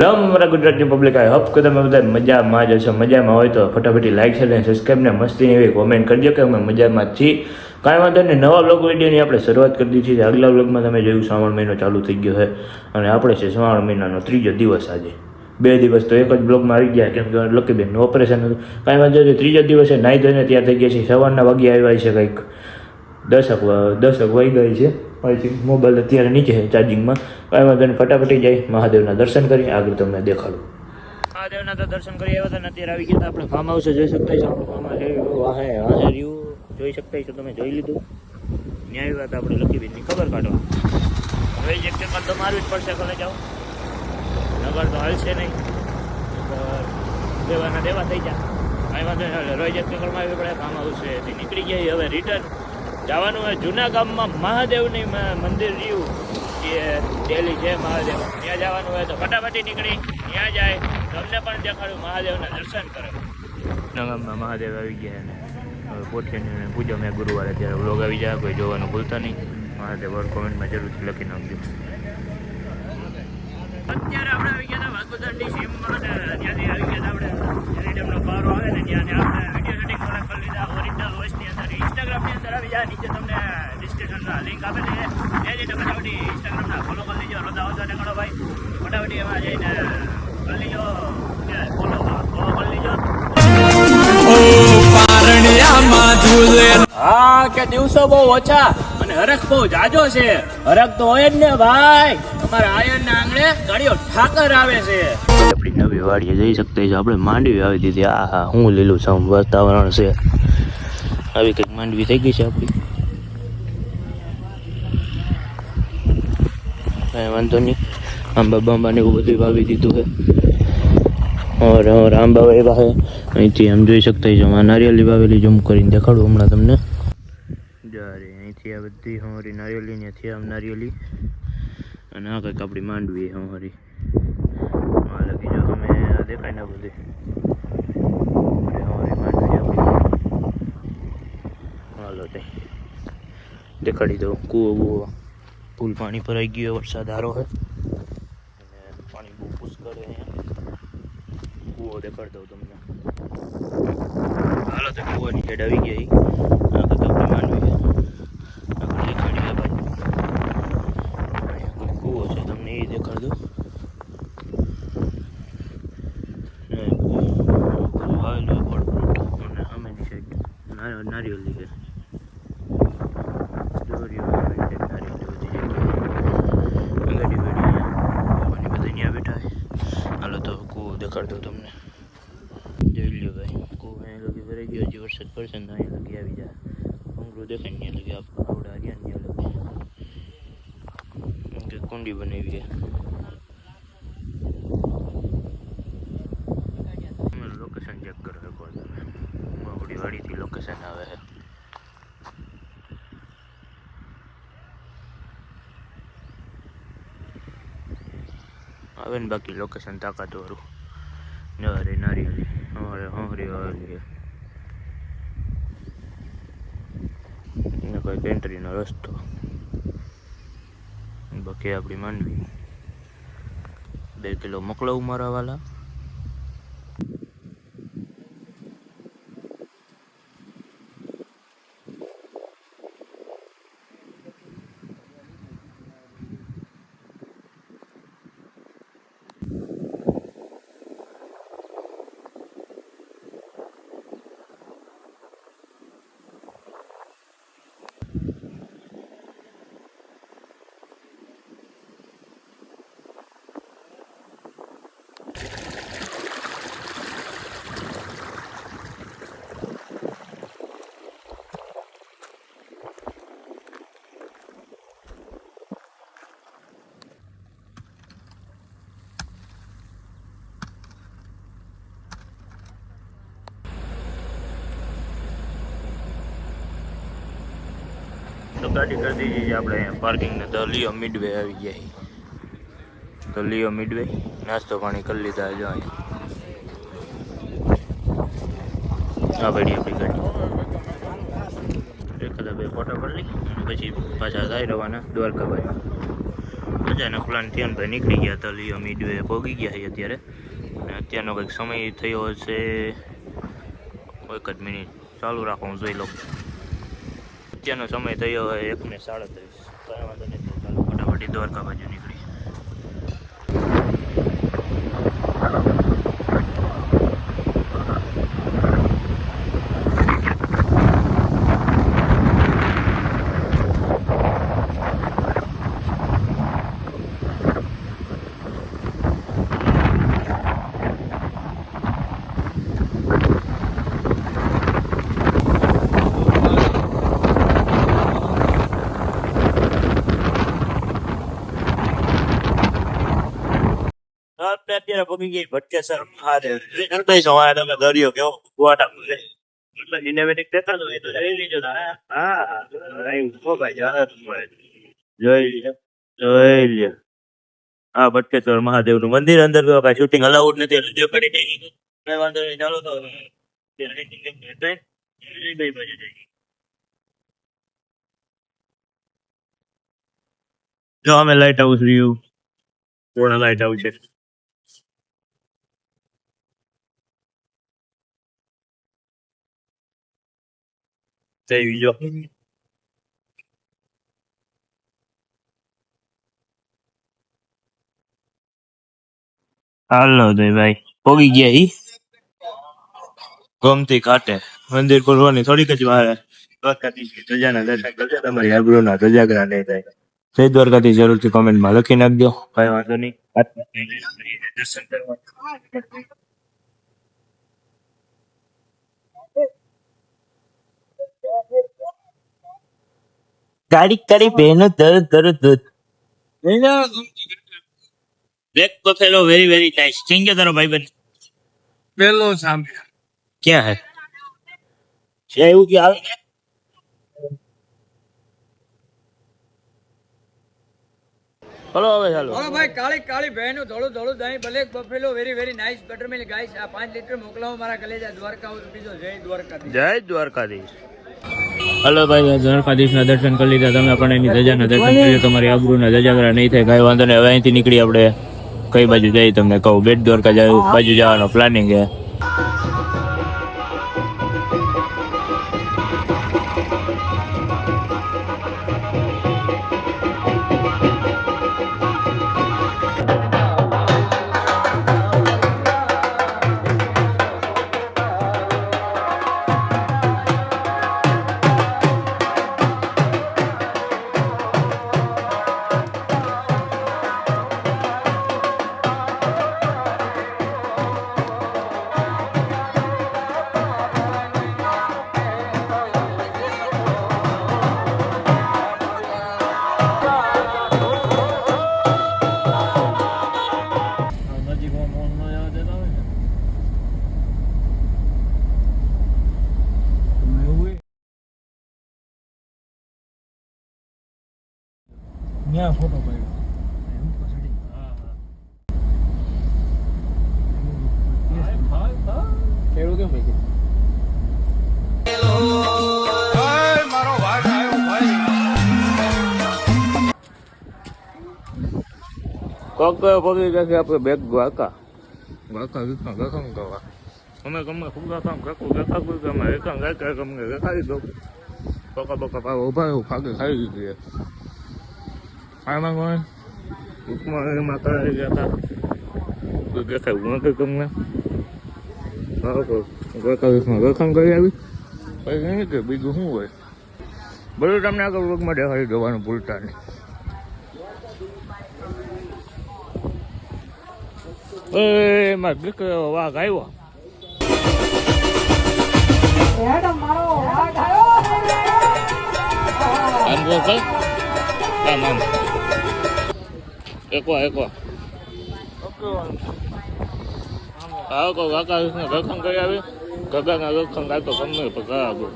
Hello મારા ગુજરાતની public I hope કે તમે બધા મજામાં જ હશો. મજામાં હોય તો ફટાફટી લાઈક છે અને સબસ્ક્રાઈબ ને મસ્તી એવી કોમેન્ટ કરજો કે અમે મજામાં જ છીએ. કાંઈ વાંધો નહીં, નવા બ્લોગ વિડીયોની આપણે શરૂઆત કરી દીધી છે. આગલા બ્લોગમાં તમે જોયું શ્રાવણ મહિનો ચાલુ થઈ ગયો છે. અને આપણે છે શ્રાવણ મહિનાનો ત્રીજો દિવસ આજે. બે દિવસ તો એક જ બ્લોગમાં આવી ગયા, કેમ કે લકીબેનનું ઓપરેશન હતું. કાંઈ વાંધો નહીં, ત્રીજો દિવસે નાહી ધોઈને ત્યાં થઈ ગયા છે સવારના વાગ્યા આવ્યા છે કંઈક. દસક વા- દસક વાઈ ગઈ છે. આઈ મોબાઈલ અત્યારે નીચે છે, ચાર્જિંગમાં. કાંઈ વાંધો ફટાફટી જાય મહાદેવના દર્શન કરી આગળ તમને દેખાડું. મહાદેવના તો દર્શન કરી આવ્યા હતા અત્યારે આવી ગયા આપણે ફાર્મ હાઉસે જોઈ શકતા છો ફાર્મ વાહે વાહે રહ્યું. જોઈ શકતા છો તમે, જોઈ લીધું. ત્યાં વાત આપણે લકીબેનની ખબર કાઢવા હવે પેપર તો મારવી જ પડશે કોલેજ જાઓ નગર તો હાલશે નહીં. દેવાના દેવા થઈ જાય કાંઈ વાંધો નહીં. રોજ એક પેપરમાં આવી પડે. ફાર્મ હાઉસ નીકળી ગયા હવે રિટર્ન જવાનું હોય જૂના ગામમાં મહાદેવની મંદિર રહ્યું. કે ડેલી છે મહાદેવ. ત્યાં જવાનું હોય તો ફટાફટી નીકળી ત્યાં જાય. તમને પણ દેખાડું મહાદેવના દર્શન કરે. જૂના ગામમાં મહાદેવ આવી ગયા અને હવે પોઠિયાની પૂજા. મેં ગુરુવારે ત્યારે વ્લોગ આવી જાય કોઈ જોવાનું ભૂલતા નહીં. મહાદેવ કોમેન્ટમાં જરૂરથી લખી નાખજો. અત્યારે આપણે આવી ગયા હતા વાઘોદરની સીમમાં ત્યાંથી આવી ગયા હતા આપણે. એરિડમનો પારો આવે ને ત્યાં આપણે વીડિયો શૂટિંગ કરી લીધા ઓરિજિનલ અંદર ઇન્સ્ટાગ્રામની અંદર આવી જાય, નીચે તમને ડિસ્ક્રિપ્શનમાં લિંક આપેલી છે. ત્યાં જઈને ફટાફટી ઇન્સ્ટાગ્રામના ફોલો કરી લેજો. રોદા ઓછા નીકળો ભાઈ? ફટાફટી એમાં જઈને કરી લેજો. ફોલો ફોલો કરી લેજો. હા, કે દિવસો બહુ ઓછા અને હરખ બહુ જાજો છે. હરખ તો હોય જ ને ભાઈ. અમારા આયન ના આંગણે ગાડીઓ ઠાકર આવે છે. આપણી નવી વાડીએ જઈ શકતા આપણે માંડવી આવી દીધી. આ હા હું લીલું સમ વાતાવરણ છે. આવી કંઈક માંડવી થઈ ગઈ છે આપણી. કાંઈ વાંધો નહીં. આંબા બાંબાને એવું બધું વાવી દીધું છે. ઓર ઓર આંબા વાવ્યા છે. અહીંથી આમ જોઈ શકતા છો આ નારિયેલી વાવેલી જમ કરીને દેખાડું હમણાં તમને. જ્યારે અહીંથી આ બધી હમારી નારિયેલી, ત્યાંથી આમ નારિયેલી. અને આ કંઈક આપણી માંડવી છે હમારી આ લખી જો આ દેખાય ને બધી અરે હમારી માંડવી આપણી હાલો તે દેખાડી દઉં. કૂવો, બૂવો. ફૂલ પાણી ભરાઈ ગયું વરસાદ હારો છે અને પાણી બહુ પુષ્કળ છે કૂવો દેખાડી દઉં તમને. હાલો, તો કૂવાની સાઈડ આવી ગઈ આ બધા આપણે આગળ દેખાડી આ કૂવો છે, તમને એ દેખાડ દઉં. ને બધું બધું વાવેલું છે ફળ ફ્રૂટ અને સામેની સાઈડ નારિયેળ નારિયેળી છે દોરીઓ વાવેલી છે નારિયેળી બધી જગ્યાએ ગાડી વાડી અહીંયા બધા ત્યાં બેઠા છે હાલો તો કૂવો દેખાડ દઉં તમને જોઈ લ્યો ભાઈ કૂવો અહીંયા લગી ભરાઈ ગયો હજી વરસાદ પડશે ને તો અહીંયા લગી આવી જાય ભંગરું દેખાય ને ત્યાં લગી આપ- આવડા હરિયાણ ત્યાં લગી. કુંડી બનાવી છે. લોકેશન ચેક કરો એકવાર તમે. આપણી વાડીથી લોકેશન આવે છે. આવે ને બાકી લોકેશન તાકાતવાળું નરે નારિયેળી અમારે હમરી આવેલી છે. એને કોઈ એન્ટ્રીનો રસ્તો. બાકી આપણી માંડવી બે કિલો મોકલો મારા વાલા. ગાડી કરી દીધી છે આપણે પાર્કિંગ ને. તો લિયો મિડવે આવી ગયા છે. તો લિયો મિડવે નાસ્તો પાણી કરી લીધા જો આ પડી આપણી ગાડી. એકાદા બે ફોટા પડી પછી પાછા જાય રવાના દ્વારકા ભાઈ. મજાના પ્લાન થયો ભાઈ નીકળી ગયા. તો લિયો મિડવે પહોંચી ગયા છે અત્યારે. અને અત્યારનો કંઈક સમય થયો હશે. એક જ મિનિટ ચાલુ રાખો, હું જોઈ લઉં. અત્યારનો સમય થયો હોય એક ને સાડત્રીસ કાંઈ વાંધો નથી ચાલો ફટાફટી દ્વારકા બાજુ નીકળી પગી ગઈ ભટકેસર મહાદેવ. નંદાઈ સવારે તમે દરિયો કેવો ગુવાટા બોલે એટલે સિનેમેટિક દેખાતો હોય તો જોઈ લીજો હા હા. અહીં ઊભો ભાઈ જરા જોઈ લ્યો હા ભટકેશ્વર મહાદેવનું મંદિર અંદર તો કાંઈ શૂટિંગ અલાઉડ નથી. એટલે જે પડી જાય કઈ વાંધો નહીં ચાલો તો બાજુ જો અમે લાઈટ હાઉસ રહ્યું પૂર્ણ લાઈટ હાઉસ છે? થઈ ગયો હાલો તો ભાઈ પોગી ગયા ઈ ગમતી કાટે. મંદિર ખોલવાની થોડીક જ વાર. દ્વારકાધીશ ધજાના દર્શન કરજો. તમારી આબરૂના ધજાગરા નહીં થાય. જય દ્વારકાથી જરૂરથી કોમેન્ટમાં લખી નાખજો. કઈ વાંધો નહીં. દર્શન કરવા. ગાડી કાળી બેનો દર દર દૂધ black buffalo very very nice thank you તારો ભાઈ બંધ પેલો સામે. ક્યાં હે? છે એવું કે આવે? હલો હવે ચાલો બોલો ભાઈ કાળી કાળી બહેનો ધોળું ધોળું દહીં black buffalo very very nice buttermilk guys આ પાંચ લિટર મોકલાવો મારા કલેજા દ્વારકા બીજો જય દ્વારકા જય દ્વારકાધીશ. હલો ભાઈ દ્વારકાધીશના દર્શન કરી લીધા. તમે પણ એની ધજાના દર્શન કરી તમારી આબરૂના ધજાગરા નહીં થાય કાંઈ વાંધો નહીં. હવે અહીંથી નીકળી આપણે કઈ બાજુ જઈ તમને કહું. બેટ દ્વારકા બાજુ જવાનો પ્લાનિંગ છે. કેળું કેમ ભાઈ કોક પગી જશે આપણે બેગ દ્વારકા દ્વારકા વિકા ગખમ કરવા અમે ગમે ફુગા કામ કાકુ ગખા ફુગામાં એકામ ગાય ગમે ગખાઈ દો બકા બકા પાવ ઊભા એવું ફાગે ખાઈ દીધી આમાં કોઈ ઉપમા એમાં કરાવી ગયા હતા કોઈ ગખાય હું કઈ ગમે હા ગખા વિકમાં ગખમ કરી આવી પછી નહીં કે બીજું શું હોય બધું તમને આગળ વર્ગમાં દેખાડી દેવાનું ભૂલતા નહીં એ માર દીકરો વાઘ આવ્યો આમ જો કઈ આમ આમ એકવા એકવા આવો કો કાકા વિષ્ણુ ગખમ કરી આવી. ગગાના ગખમ ગાતો ગમે પગા આગો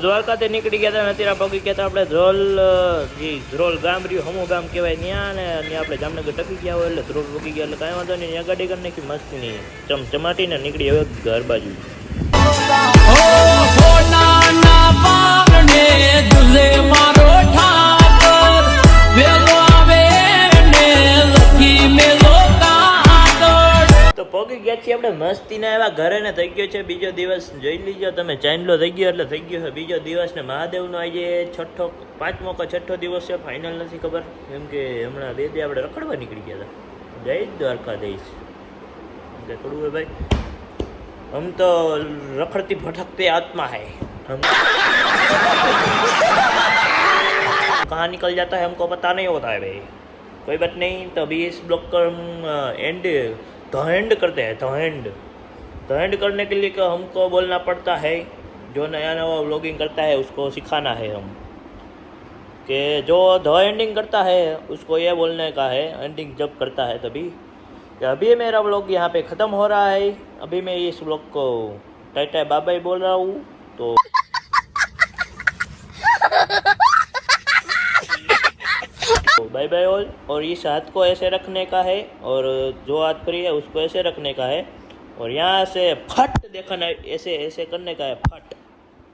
તો દ્વારકાથી નીકળી ગયા હતા અને અત્યારે પગી ગયા હતા. આપણે ધ્રોલ જે ધ્રોલ ગામ રહ્યું, હમો ગામ કહેવાય ત્યાં ને ત્યાં આપણે જામનગર ટકી ગયા હોય એટલે ધ્રોલ પગી ગયા. એટલે કાંઈ વાંધો નહીં. ત્યાં ગાડી કરી નાખી ચમ ચમાટીને નીકળી હવે ઘર બાજુ. સોનાના પારણે દુલે મારો છીએ આપણે મસ્તીના એવા ઘરે ને થઈ ગયો છે બીજો દિવસ જોઈ લીજો તમે ચાંદલો થઈ ગયો એટલે થઈ ગયો છે બીજો દિવસ ને મહાદેવનો આજે છઠ્ઠો પાંચમો કે છઠ્ઠો દિવસ છે ફાઇનલ નથી ખબર કેમ કે હમણાં બે દી આપણે રખડવા નીકળી ગયા હતા જય દ્વારકાધીશ કે થોડું હે ભાઈ હમ તો રખડતી ભટકતી आत्मा है हम कहाँ निकल जाता है हमको पता नहीं होता है भाई कोई बात नहीं तो अभी इस ब्लॉग का हम एंड द एंड करते हैं द एंड करने के लिए हमको बोलना पड़ता है? जो नया नया व्लॉगिंग करता है, उसको सिखाना है हम। कि जो द एंडिंग करता है, उसको ये बोलने का है एंडिंग जब करता है तभी। कि अभी मेरा व्लॉग यहाँ पे ख़त्म हो रहा है, अभी मैं इस व्लॉग को टाटा बाय बाय बोल रहा हूँ तो बाय बाय ऑल और इस हाथ को ऐसे रखने का है और जो हाथ फ्री है उसको ऐसे रखने का है। और यहाँ से फट देखना, ऐसे ऐसे करने का है, फट।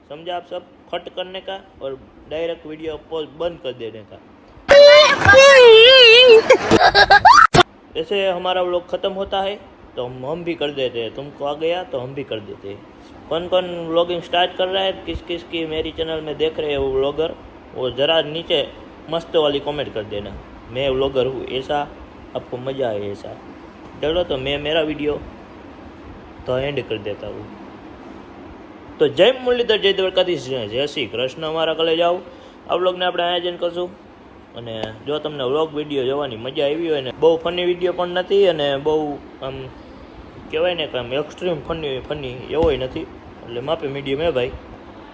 समझा आप सब? फट करने का और डायरेक्ट वीडियो पॉज बंद कर देने का। ऐसे हमारा व्लॉग ख़त्म होता है तो हम हम भी कर देते हैं। तुमको आ गया तो हम भी कर देते हैं। कौन कौन व्लॉगिंग स्टार्ट कर रहा है किस किस की मेरी चैनल में देख रहे हो व्लॉगर वो ज़रा नीचे मस्त वाली कमेंट कर देना मैं व्लॉगर हूँ ऐसा आपको मज़ा आए ऐसा चलो तो मैं मेरा वीडियो तो एंड कर देता हूँ તો જય મુરલીધર જય દ્વારકાધીશ જય શ્રી કૃષ્ણ અમારા કલે જાઓ આ વ્લોગને આપણે આયોજન કરશું અને જો તમને વ્લોગ વિડીયો જોવાની મજા આવી હોય ને બહુ ફની વિડીયો પણ નથી અને બહુ આમ કહેવાય ને કે આમ એક્સ્ટ્રીમ ફની ફની એવોય નથી એટલે માપે મીડિયમ હે ભાઈ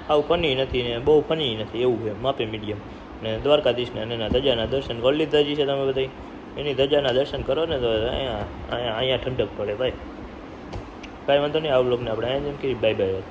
આવું ફની નથી ને બહુ ફની નથી એવું છે માપે મીડિયમ ને દ્વારકાધીશને અને એના ધજાના દર્શન કરી ધજી છે તમે બધા એની ધજાના દર્શન કરો ને તો અહીંયા અહીંયા અહીંયા ઠંડક પડે ભાઈ. કાંઈ વાંધો નહીં, આ લોકોને આપણે અહીંયા જેમ કરી બાય બાય.